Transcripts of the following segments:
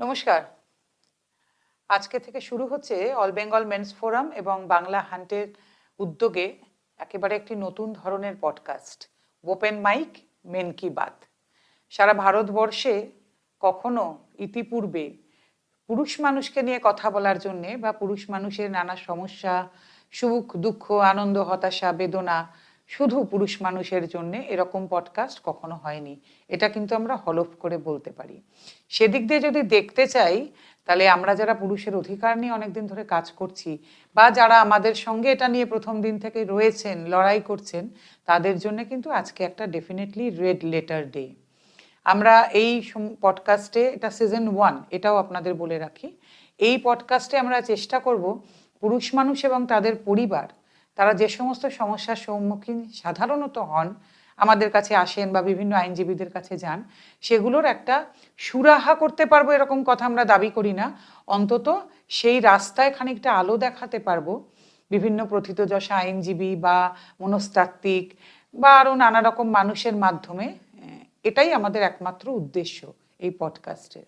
নমস্কার। আজকে থেকে শুরু হচ্ছে অল বেঙ্গল মেন্স ফোরাম এবং বাংলা হান্টের উদ্যোগে একেবারে একটি নতুন ধরনের পডকাস্ট, ওপেন মাইক, মেন কি বাত। সারা ভারতবর্ষে কখনো ইতিপূর্বে পুরুষ মানুষকে নিয়ে কথা বলার জন্যে বা পুরুষ মানুষের নানা সমস্যা, সুখ, দুঃখ, আনন্দ, হতাশা, বেদনা শুধু পুরুষ মানুষের জন্য এরকম পডকাস্ট কখনো হয়নি। এটা কিন্তু আমরা হলফ করে বলতে পারি। সেদিক দিয়ে যদি দেখতে চাই, তাহলে আমরা যারা পুরুষের অধিকার নিয়ে অনেকদিন ধরে কাজ করছি বা যারা আমাদের সঙ্গে এটা নিয়ে প্রথম দিন থেকে রয়েছেন, লড়াই করছেন, তাদের জন্য কিন্তু আজকে একটা ডেফিনেটলি রেড লেটার ডে আমরা এই পডকাস্টে এটা সিজন ওয়ান এটাও আপনাদের বলে রাখি। এই পডকাস্টে আমরা চেষ্টা করব পুরুষ মানুষ এবং তাদের পরিবার তারা যে সমস্ত সমস্যার সম্মুখীন সাধারণত হন, আমাদের কাছে আসেন বা বিভিন্ন আইনজীবীদের কাছে যান, সেগুলোর একটা সুরাহা করতে পারব এরকম কথা আমরা দাবি করি না। অন্তত সেই রাস্তায় খানিকটা আলো দেখাতে পারব। বিভিন্ন প্রথিতযশা আইনজীবী বা মনস্তাত্ত্বিক বা আরও নানা রকম মানুষের মাধ্যমে এটাই আমাদের একমাত্র উদ্দেশ্য এই পডকাস্টের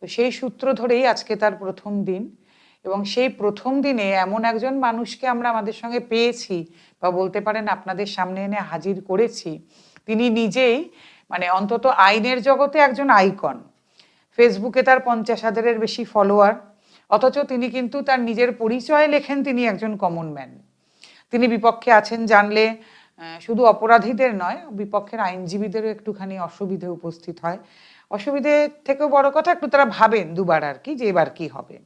তো সেই সূত্র ধরেই আজকে তার প্রথম দিন। এবং সেই প্রথম দিনে এমন একজন মানুষকে আমরা আমাদের সঙ্গে পেয়েছি বা বলতে পারেন আপনাদের সামনে এনে হাজির করেছি। তিনি নিজেই মানে অন্তত আইনের জগতে একজন আইকন। ফেসবুকে তার পঞ্চাশ হাজারের বেশি ফলোয়ার, অথচ তিনি কিন্তু তার নিজের পরিচয় লেখেন তিনি একজন কমন ম্যান। তিনি বিপক্ষে আছেন জানলে শুধু অপরাধীদের নয়, বিপক্ষের আইনজীবীদেরও একটুখানি অসুবিধে উপস্থিত হয়। অসুবিধে থেকেও বড় কথা, একটু তারা ভাবেন দুবার আর কি যে এবার কি হবে।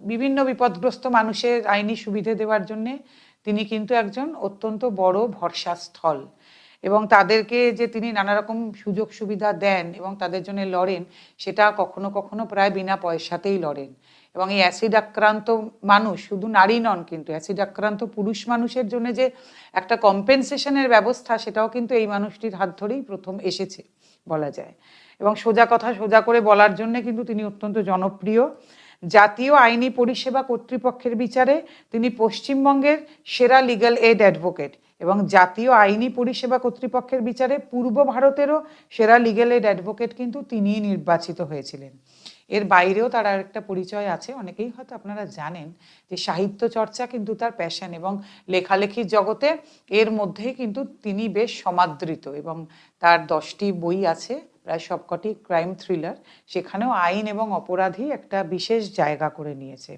বিভিন্ন বিপদগ্রস্ত মানুষের আইনি সুবিধে দেওয়ার জন্যে তিনি কিন্তু একজন অত্যন্ত বড় ভরসাস্থল। এবং তাদেরকে যে তিনি নানা রকম সুযোগ সুবিধা দেন এবং তাদের জন্য লড়েন, সেটা কখনো কখনো প্রায় বিনা পয়সাতেই লড়েন। এবং এই অ্যাসিড আক্রান্ত মানুষ শুধু নারী নন কিন্তু অ্যাসিড আক্রান্ত পুরুষ মানুষের জন্য যে একটা কম্পেনসেশনের ব্যবস্থা, সেটাও কিন্তু এই মানুষটির হাত ধরেই প্রথম এসেছে বলা যায়। এবং সোজা কথা সোজা করে বলার জন্য কিন্তু তিনি অত্যন্ত জনপ্রিয়। জাতীয় আইনি পরিষেবা কর্তৃপক্ষের বিচারে তিনি পশ্চিমবঙ্গের সেরা লিগাল এড অ্যাডভোকেট এবং জাতীয় আইনি পরিষেবা কর্তৃপক্ষের বিচারে পূর্ব ভারতেরও সেরা লিগাল এড অ্যাডভোকেট কিন্তু তিনিই নির্বাচিত হয়েছিলেন। এর বাইরেও তার একটা পরিচয় আছে, অনেকেই হয়তো আপনারা জানেন যে সাহিত্য চর্চা কিন্তু তার প্যাশন এবং লেখালেখির জগতে এর মধ্যেই কিন্তু তিনি বেশ সমাদৃত এবং তার দশটি বই আছে প্রায় সবকটি ক্রাইম থ্রিলার, সেখানেও আইন এবং অপরাধী একটা বিশেষ জায়গা করে নিয়েছে।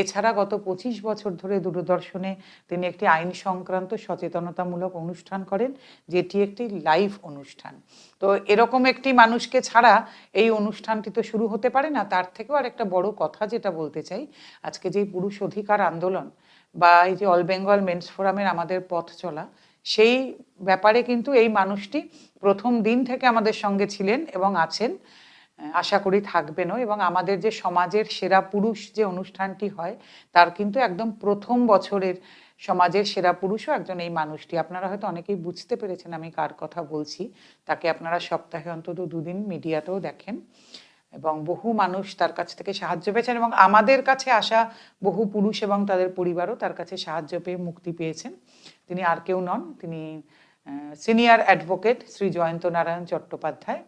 এছাড়া গত পঁচিশ বছর ধরে দূরদর্শনে তিনি একটি আইন সংক্রান্ত সচেতনতামূলক অনুষ্ঠান করেন, যেটি একটি লাইভ অনুষ্ঠান। তো এরকম একটি মানুষকে ছাড়া এই অনুষ্ঠানটি তো শুরু হতে পারে না, তার থেকেও আর একটা বড় কথা যেটা বলতে চাই, আজকে যে পুরুষ অধিকার আন্দোলন বা এই যে অল বেঙ্গল মেন্স ফোরামের আমাদের পথ চলা সেই ব্যাপারে কিন্তু এই মানুষটি প্রথম দিন থেকে আমাদের সঙ্গে ছিলেন এবং আছেন আশা করি থাকবেনও এবং আমাদের যে সমাজের সেরা পুরুষ যে অনুষ্ঠানটি হয়, তার কিন্তু একদম প্রথম বছরের সমাজের সেরা পুরুষও একজন এই মানুষটি। আপনারা হয়তো অনেকেই বুঝতে পেরেছেন আমি কার কথা বলছি। তাকে আপনারা সপ্তাহে অন্তত দুদিন মিডিয়াতেও দেখেন। এবং বহু মানুষ তার কাছ থেকে সাহায্য পেয়েছেন এবং আমাদের কাছে আসা বহু পুরুষ এবং তাদের পরিবারও তার কাছে সাহায্য পেয়ে মুক্তি পেয়েছেন। তিনি আর কেউ নন, তিনি সিনিয়র অ্যাডভোকেট শ্রী জয়ন্ত নারায়ণ চট্টোপাধ্যায়।